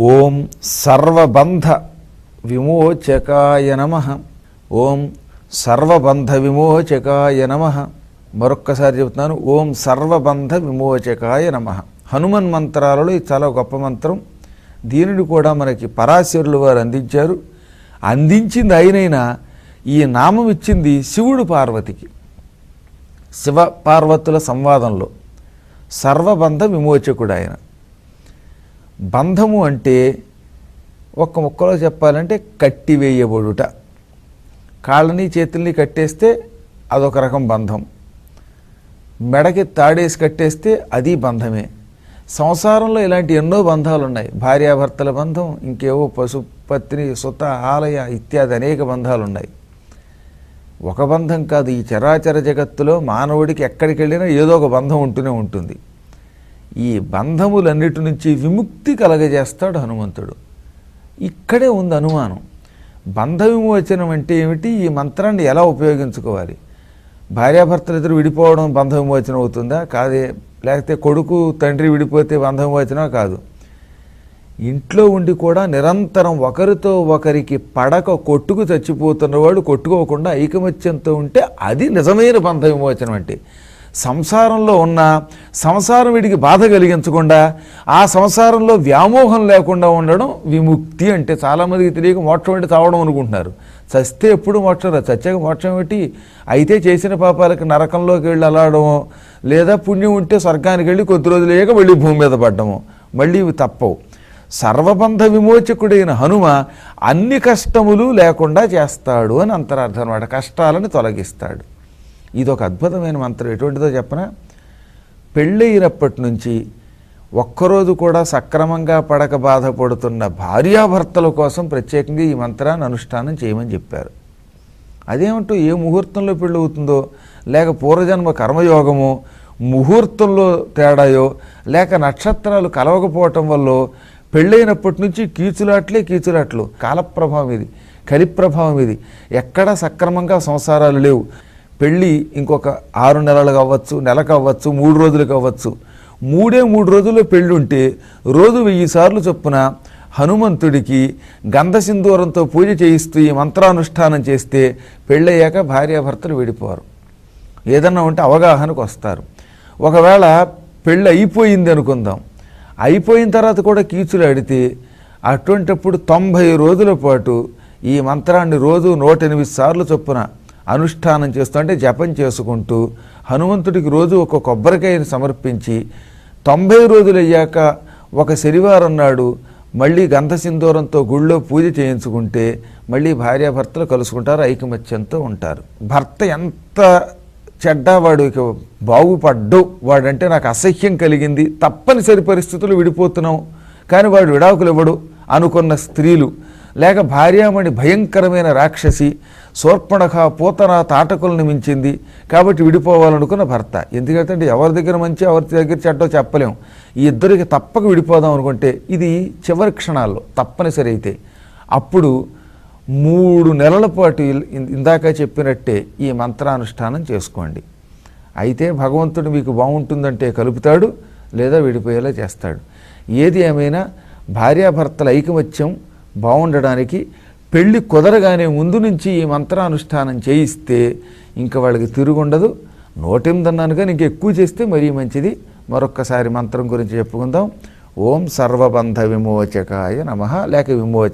ఓం సర్వబంధ విమోచకాయ నమ. ఓం సర్వబంధ విమోచకాయ నమ. మరొక్కసారి చెబుతున్నాను ఓం సర్వబంధ విమోచకాయ నమ. హనుమన్ మంత్రాలలో ఇది చాలా గొప్ప మంత్రం. దీనిని కూడా మనకి పరాశరులు వారు అందించారు. అందించింది ఆయనైనా ఈ నామం ఇచ్చింది శివుడు పార్వతికి. శివ పార్వతుల సంవాదంలో. సర్వబంధ విమోచకుడు ఆయన. బంధము అంటే ఒక్క ముక్కలో చెప్పాలంటే కట్టివేయబడుట. కాళ్ళని చేతుల్ని కట్టేస్తే అదొక రకం బంధం. మెడకి తాడేసి కట్టేస్తే అది బంధమే. సంసారంలో ఇలాంటి ఎన్నో బంధాలు ఉన్నాయి భార్యాభర్తల బంధం ఇంకేవో పశుపత్ని సుత ఆలయ ఇత్యాది అనేక బంధాలు ఉన్నాయి ఒక బంధం కాదు ఈ చరాచర జగత్తులో మానవుడికి ఎక్కడికి వెళ్ళినా ఏదో ఒక బంధం ఉంటూనే ఉంటుంది. ఈ బంధములన్నిటి నుంచి విముక్తి కలగజేస్తాడు హనుమంతుడు. ఇక్కడే ఉంది అనుమానం. బంధ విమోచనం అంటే ఏమిటి? ఈ మంత్రాన్ని ఎలా ఉపయోగించుకోవాలి? భార్యాభర్తలు ఇద్దరు విడిపోవడం బంధ విమోచనం అవుతుందా? కాదే లేకపోతే కొడుకు తండ్రి విడిపోతే బంధ విమోచనం కాదు. ఇంట్లో ఉండి కూడా నిరంతరం ఒకరితో ఒకరికి పడక కొట్టుకు చచ్చిపోతున్నవాడు కొట్టుకోకుండా ఐకమత్యంతో ఉంటే అది నిజమైన బంధ విమోచనం అంటే. సంసారంలో ఉన్న సంసారం వీడికి బాధ కలిగించకుండా ఆ సంసారంలో వ్యామోహం లేకుండా ఉండడం విముక్తి అంటే చాలామందికి తెలియక మోక్షం అంటే చావడం అనుకుంటున్నారు. చస్తే ఎప్పుడు మోక్షం రా చచ్చాక మోక్షం ఏమిటి అయితే చేసిన పాపాలకు నరకంలోకి వెళ్ళి అలాడము లేదా పుణ్యం ఉంటే స్వర్గానికి వెళ్ళి కొద్ది రోజులు అయ్యాక మళ్ళీ భూమి మీద పడ్డము మళ్ళీ ఇవి తప్పవు. సర్వబంధ విమోచకుడైన హనుమ అన్ని కష్టములు లేకుండా చేస్తాడు అని అంతరార్థం అనమాట. కష్టాలను తొలగిస్తాడు. ఇది ఒక అద్భుతమైన మంత్రం. ఎటువంటిదో చెప్పనా? పెళ్ళయినప్పటి నుంచి ఒక్కరోజు కూడా సక్రమంగా పడక బాధపడుతున్న భార్యాభర్తల కోసం ప్రత్యేకంగా ఈ మంత్రాన్ని అనుష్ఠానం చేయమని చెప్పారు. అదేమంటూ ఏ ముహూర్తంలో పెళ్ళి అవుతుందో లేక పూర్వజన్మ కర్మయోగమో ముహూర్తంలో తేడాయో లేక నక్షత్రాలు కలవకపోవటం వల్ల పెళ్ళైనప్పటి నుంచి కీచులాట్లే కీచులాట్లు. కాలప్రభావం ఇది కలిప్రభావం ఇది. ఎక్కడా సక్రమంగా సంసారాలు లేవు. పెళ్ళి ఇంకొక ఆరు నెలలు అవ్వచ్చు నెలకు అవ్వచ్చు మూడు రోజులు అవ్వచ్చు. మూడే మూడు రోజుల్లో పెళ్ళి ఉంటే రోజు వెయ్యి సార్లు చొప్పున హనుమంతుడికి గంధసింధూరంతో పూజ చేయిస్తూ ఈ మంత్రానుష్ఠానం చేస్తే పెళ్ళయ్యాక భార్యాభర్తలు విడిపోరు. ఏదన్నా ఉంటే అవగాహనకు వస్తారు. ఒకవేళ పెళ్ళి అయిపోయింది అనుకుందాం. అయిపోయిన తర్వాత కూడా కీచులు అడితే అటువంటిప్పుడు తొంభై రోజుల పాటు ఈ మంత్రాన్ని రోజు నూట ఎనిమిది సార్లు చొప్పున అనుష్ఠానం చేస్తూ అంటే జపం చేసుకుంటూ హనుమంతుడికి రోజు ఒక కొబ్బరికాయని సమర్పించి తొంభై రోజులు అయ్యాక ఒక శనివారం నాడు మళ్ళీ గంధ సింధూరంతో గుళ్ళో పూజ చేయించుకుంటే మళ్ళీ భార్యాభర్తలు కలుసుకుంటారు ఐకమత్యంతో ఉంటారు. భర్త ఎంత చెడ్డ వాడికి బాగుపడ్డు వాడంటే నాకు అసహ్యం కలిగింది. తప్పనిసరి పరిస్థితులు విడిపోతున్నాం. కానీ వాడు విడాకులు ఇవ్వడు. అనుకున్న స్త్రీలు లేక భార్యామణి భయంకరమైన రాక్షసి శోర్పణఖ పూతన తాటకులను మించింది కాబట్టి విడిపోవాలనుకున్న భర్త. ఎందుకంటే ఎవరి దగ్గర మంచి ఎవరి దగ్గర చెడ్డో చెప్పలేం. ఈ ఇద్దరికి తప్పక విడిపోదాం అనుకుంటే ఇది చివరి క్షణాల్లో తప్పనిసరి అయితే. అప్పుడు మూడు నెలల పాటు ఇందాక చెప్పినట్టే ఈ మంత్రానుష్ఠానం చేసుకోండి. అయితే భగవంతుడు మీకు బాగుంటుందంటే కలుపుతాడు లేదా విడిపోయేలా చేస్తాడు. ఏది ఏమైనా భార్యాభర్తల ఐకమత్యం బాగుండడానికి పెళ్ళి కుదరగానే ముందు నుంచి ఈ మంత్రానుష్ఠానం చేయిస్తే ఇంకా వాళ్ళకి తిరుగుండదు. నోటెనిమిదన్నాను కానీ ఇంక ఎక్కువ చేస్తే మరీ మంచిది. మరొక్కసారి మంత్రం గురించి చెప్పుకుందాం. ఓం సర్వబంధ విమోచకాయ నమ. లేక విమోచ